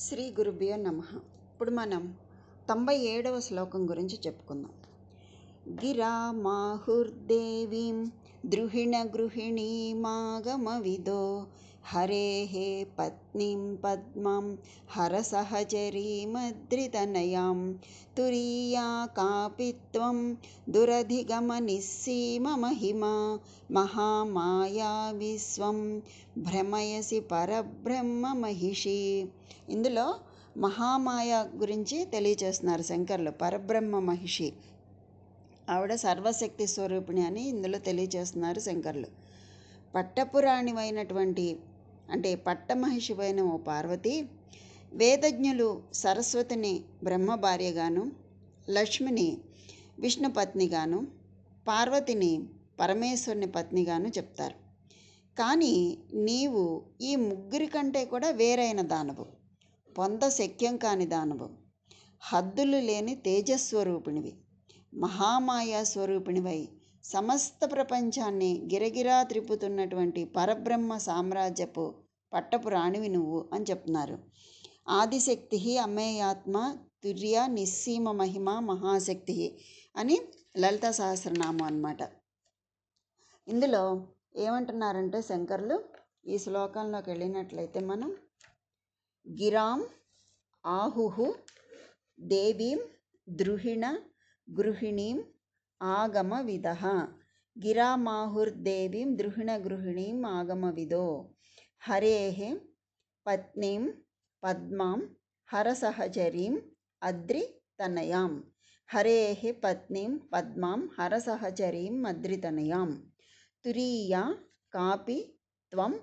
శ్రీ గురుభ్యో నమ. ఇప్పుడు మనం తొంభై ఏడవ శ్లోకం గురించి చెప్పుకుందాం. గిరా మాహుర్దేవీం ద్రుహిణ గృహిణీమాగమవిదో హరేः పత్నీం పద్మాం హరసహచరీమద్రితనయాం. తురీయా కాపి త్వం దురధిగమనిస్సీమమహిమా మహామాయా విశ్వం భ్రమయసి పరబ్రహ్మ మహిషి. ఇందులో మహామాయ గురించి తెలియచేస్తున్నారు శంకర్లు పరబ్రహ్మ మహిషి. ఆవిడ సర్వశక్తి స్వరూపిణి అని ఇందులో తెలియచేస్తున్నారు శంకర్లు. పట్టపురాణివైనటువంటి అంటే పట్టమహిషివైన ఓ పార్వతి వేదజ్ఞులు సరస్వతిని బ్రహ్మ భార్యగాను లక్ష్మిని విష్ణు పత్నిగాను పార్వతిని పరమేశ్వరుని పత్నిగాను చెప్తారు. కానీ నీవు ఈ ముగ్గురి కంటే కూడా వేరైన దానవు. పొంద శక్యం కాని దానవు. హద్దులు లేని తేజస్వరూపిణివి. మహామాయా స్వరూపిణివై సమస్త ప్రపంచాన్ని గిరగిరా త్రిప్పుతున్నటువంటి పరబ్రహ్మ సామ్రాజ్యపు పట్టపు రాణివి నువ్వు అని చెప్తున్నారు. ఆదిశక్తి అమేయాత్మ తుర్య నిస్సీమ మహిమ మహాశక్తి అని లలిత సహస్రనామం అనమాట ఇందులో ఏమంటున్నారంటే శంకర్లు ఈ శ్లోకంలోకి వెళ్ళినట్లయితే మనం గిరాం ఆహుహు దేవీం ద్రుహిణ గృహిణీం आगमविदः। गिरामाहुर्देवीं दृहिणगृहिणीम् आगमविदो। हरेः पत्नीं पद्मां हरसहचरीम् अद्रितनयां हरेः पत्नीं पद्मां हरसहचरीम् अद्रितनयां तुरीया कापि त्वं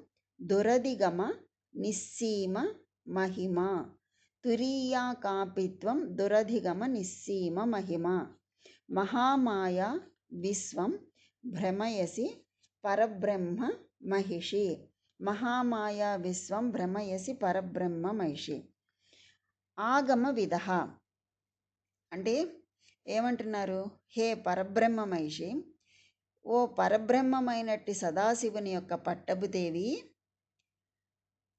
दुरधिगम निस्सीम महिमा। तुरीया कापि त्वं दुरधिगम निस्सीम महिमा। మహామాయా విశ్వం భ్రమయసి పరబ్రహ్మ మహిషి. మహామాయా విశ్వం భ్రమయసి పరబ్రహ్మ మహిషి. ఆగమ విధ అంటే ఏమంటున్నారు? హే పరబ్రహ్మ మహిషి ఓ పరబ్రహ్మమైనట్టి సదాశివుని యొక్క పట్టబుదేవి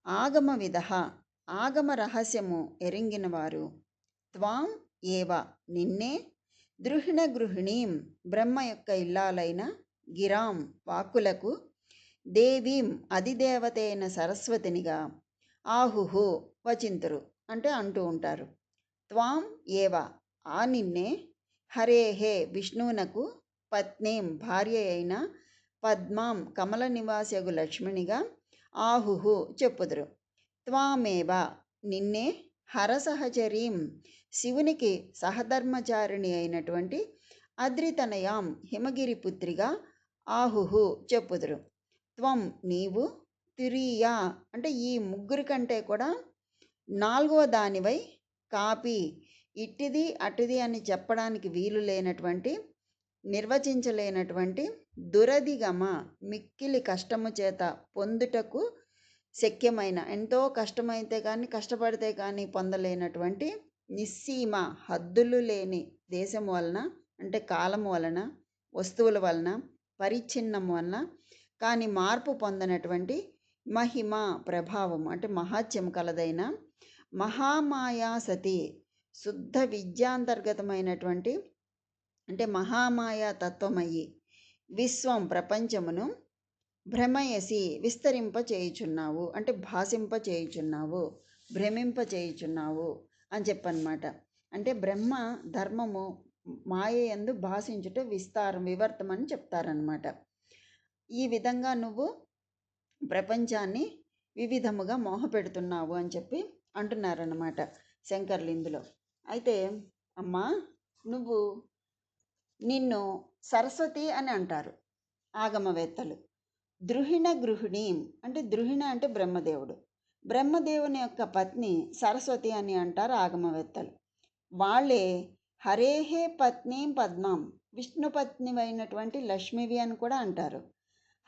ఆగమ విధ ఆగమ రహస్యము ఎరింగినవారు. త్వాం ఏవ. నిన్నే ద్రుహిణ గృహిణీం బ్రహ్మ యొక్క ఇల్లాలైన గిరాం వాక్కులకు దేవీం అధిదేవతైన సరస్వతినిగా ఆహుహు వచింతురు అంటే అంటూ ఉంటారు. త్వాం ఏవ ఆ నిన్నే హరే హే విష్ణువునకు పత్నీం భార్య అయిన పద్మాం కమల నివాసగు లక్ష్మినిగా ఆహుహు చెప్పుదురు. త్వామేవ నిన్నే హరసహచరీం శివునికి సహధర్మచారిణి అయినటువంటి అద్రితనయాం హిమగిరి పుత్రిగా ఆహుహు చెప్పుదురు. త్వం నీవు తిరియా అంటే ఈ ముగ్గురి కంటే కూడా నాలుగవ దానివై కాపి. ఇట్టిది అటుది అని చెప్పడానికి వీలు లేనటువంటి నిర్వచించలేనటువంటి దురధిగమ మిక్కిలి కష్టము చేత పొందుటకు శక్యమైన ఎంతో కష్టమైతే కానీ కష్టపడితే కానీ పొందలేనటువంటి నిస్సీమ హద్దులు లేని దేశం వలన అంటే కాలం వలన వస్తువుల వలన పరిచ్ఛిన్నం వలన కానీ మార్పు పొందనటువంటి మహిమ ప్రభావం అంటే మహాత్యం కలదైన మహామాయా సతి శుద్ధ విద్యాంతర్గతమైనటువంటి అంటే మహామాయా తత్వమయ్యి విశ్వం ప్రపంచమును భ్రమయసి విస్తరింప చేయుచున్నావు. అంటే భాషింప చేయుచున్నావు. భ్రమింప చేయుచున్నావు అని చెప్పనమాట అంటే బ్రహ్మ ధర్మము మాయ ఎందు భాషించుట విస్తారం వివర్తం అని చెప్తారనమాట ఈ విధంగా నువ్వు ప్రపంచాన్ని వివిధముగా మోహపెడుతున్నావు అని చెప్పి అంటున్నారన్నమాట శంకర్లు ఇందులో. అయితే అమ్మా నువ్వు నిన్ను సరస్వతి అని అంటారు ఆగమవేత్తలు. ద్రుహిణ గృహిణీం అంటే ద్రుహిణ అంటే బ్రహ్మదేవుడు. బ్రహ్మదేవుని యొక్క పత్ని సరస్వతి అని అంటారు ఆగమవేత్తలు. వాళ్ళే హరేహే పత్నీం పద్మాం విష్ణుపత్ని అయినటువంటి లక్ష్మివి అని కూడా అంటారు.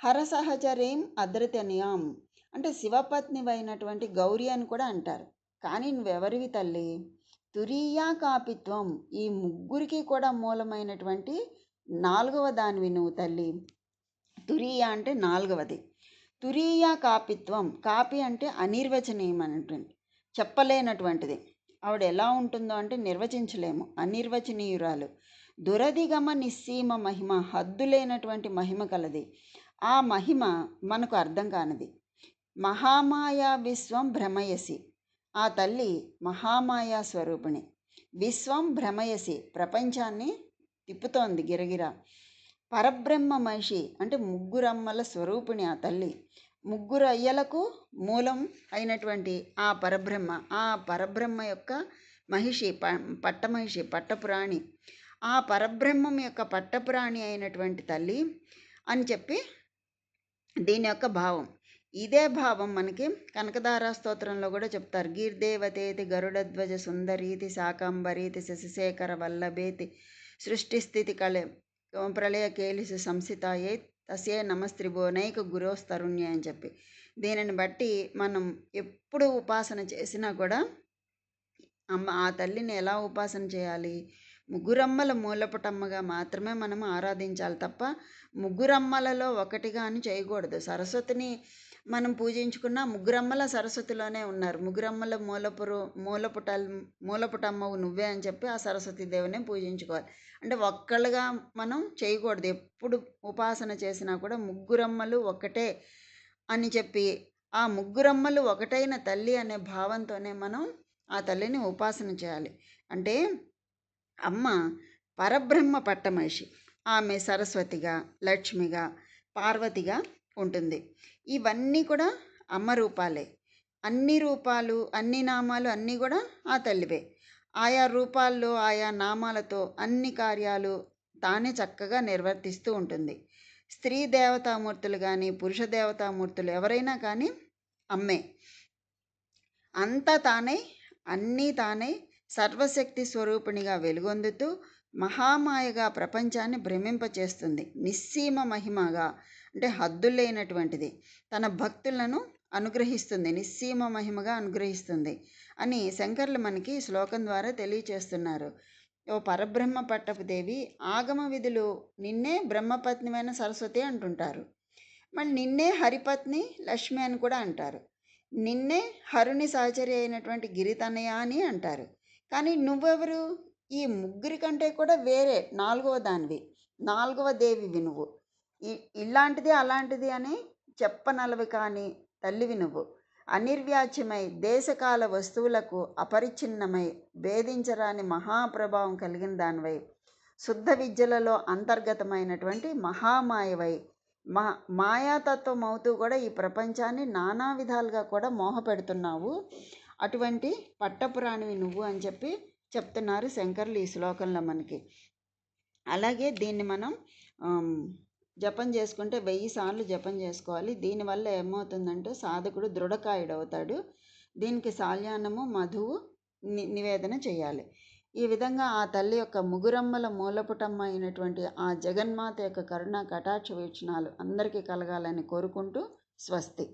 హరసహచరీం అద్రతనియాం అంటే శివపత్నివైనటువంటి గౌరి అని కూడా అంటారు. కానీ నువ్వెవరివి తల్లి? తురీయా కాపిత్వం ఈ ముగ్గురికి కూడా మూలమైనటువంటి నాలుగవ దానివి నువ్వు తల్లి. తురీయ అంటే నాలుగవది. తురీయ కాపిత్వం కాపి అంటే అనిర్వచనీయమైనటువంటి చెప్పలేనటువంటిది. ఆవిడ ఎలా ఉంటుందో అంటే నిర్వచించలేము అనిర్వచనీయురాలు. దురధిగమ నిస్సీమ మహిమ హద్దులేనటువంటి మహిమ కలది. ఆ మహిమ మనకు అర్థం కానిది. మహామాయా విశ్వం భ్రమయసి ఆ తల్లి మహామాయా స్వరూపిణి. విశ్వం భ్రమయసి ప్రపంచాన్ని తిప్పుతోంది గిరగిర. పరబ్రహ్మ మహిషి అంటే ముగ్గురమ్మల స్వరూపిణి ఆ తల్లి. ముగ్గురు అయ్యలకు మూలం అయినటువంటి ఆ పరబ్రహ్మ ఆ పరబ్రహ్మ యొక్క మహిషి ప పట్టమహిషి పట్టపురాణి. ఆ పరబ్రహ్మం యొక్క పట్టపురాణి అయినటువంటి తల్లి అని చెప్పి దీని యొక్క భావం. ఇదే భావం మనకి కనకదారా స్తోత్రంలో కూడా చెప్తారు. గీర్దేవతేతి గరుడధ్వజ సుందరీతి శాకాంబరీతి శశిశేఖర వల్లభేతి సృష్టి స్థితి కళ ప్రళయ కేలిసి సంస్థితాయే తసే నమస్త్రిభువనైక గురోస్తరుణ్య అని చెప్పి. దీనిని బట్టి మనం ఎప్పుడు ఉపాసన చేసినా కూడా అమ్మ ఆ తల్లిని ఎలా ఉపాసన చేయాలి? ముగ్గురమ్మల మూలపుటమ్మగా మాత్రమే మనం ఆరాధించాలి తప్ప ముగ్గురమ్మలలో ఒకటిగా అని చేయకూడదు. సరస్వతిని మనం పూజించుకున్న ముగ్గురమ్మల సరస్వతిలోనే ఉన్నారు. ముగ్గురమ్మల మూలపురు మూలపుటల్ మూలపుటమ్మవు నువ్వే అని చెప్పి ఆ సరస్వతి దేవునే పూజించుకోవాలి. అంటే ఒక్కళ్ళుగా మనం చేయకూడదు. ఎప్పుడు ఉపాసన చేసినా కూడా ముగ్గురమ్మలు ఒకటే అని చెప్పి ఆ ముగ్గురమ్మలు ఒకటైన తల్లి అనే భావంతోనే మనం ఆ తల్లిని ఉపాసన చేయాలి. అంటే అమ్మ పరబ్రహ్మ పట్టమహిషి ఆమె సరస్వతిగా లక్ష్మిగా పార్వతిగా ఉంటుంది. ఇవన్నీ కూడా అమ్మ రూపాలే. అన్ని రూపాలు అన్ని నామాలు అన్నీ కూడా ఆ తల్లివే. ఆయా రూపాల్లో ఆయా నామాలతో అన్ని కార్యాలు తానే చక్కగా నిర్వర్తిస్తూ ఉంటుంది. స్త్రీ దేవతామూర్తులు కానీ పురుష దేవతామూర్తులు ఎవరైనా కానీ అమ్మే. అంతా తానే అన్నీ తానే సర్వశక్తి స్వరూపిణిగా వెలుగొందుతూ మహామాయగా ప్రపంచాన్ని భ్రమింపచేస్తుంది. నిస్సీమ మహిమగా అంటే హద్దులేనటువంటిది. తన భక్తులను అనుగ్రహిస్తుంది. నిస్సీమ మహిమగా అనుగ్రహిస్తుంది అని శంకర్లు మనకి శ్లోకం ద్వారా తెలియచేస్తున్నారు. ఓ పరబ్రహ్మ పట్టపు దేవి ఆగమ విధులు నిన్నే బ్రహ్మపత్నిమైన సరస్వతి అంటుంటారు. మళ్ళీ నిన్నే హరిపత్ని లక్ష్మి అని కూడా అంటారు. నిన్నే హరుని సహచరి అయినటువంటి గిరితనయ అని అంటారు. కానీ నువ్వెవరు? ఈ ముగ్గురి కంటే కూడా వేరే నాలుగవ దానివి. నాలుగవ దేవివి నువ్వు. ఇలాంటిది అలాంటిది అని చెప్పనలవి కానీ తల్లివి నువ్వు. అనిర్వ్యాచ్యమై దేశకాల వస్తువులకు అపరిచ్ఛిన్నమై భేదించరాని మహాప్రభావం కలిగిన దానివై శుద్ధ విద్యలలో అంతర్గతమైనటువంటి మహామాయవై మా మాయాతత్వం అవుతూ కూడా ఈ ప్రపంచాన్ని నానా విధాలుగా కూడా మోహపెడుతున్నావు. అటువంటి పట్టపురాణివి నువ్వు అని చెప్పి చెప్తున్నారు శంకర్లు ఈ శ్లోకంలో మనకి. అలాగే దీన్ని మనం జపం చేసుకుంటే వెయ్యి సార్లు జపం చేసుకోవాలి. దీనివల్ల ఏమవుతుందంటే సాధకుడు దృఢకాయుడవుతాడు. దీనికి సాల్యాన్నము మధువు ని నివేదన చేయాలి. ఈ విధంగా ఆ తల్లి యొక్క ముగురమ్మల మూలపుటమ్మ అయినటువంటి ఆ జగన్మాత యొక్క కరుణ కటాక్ష వీక్షణాలు అందరికీ కలగాలని కోరుకుంటూ స్వస్తి.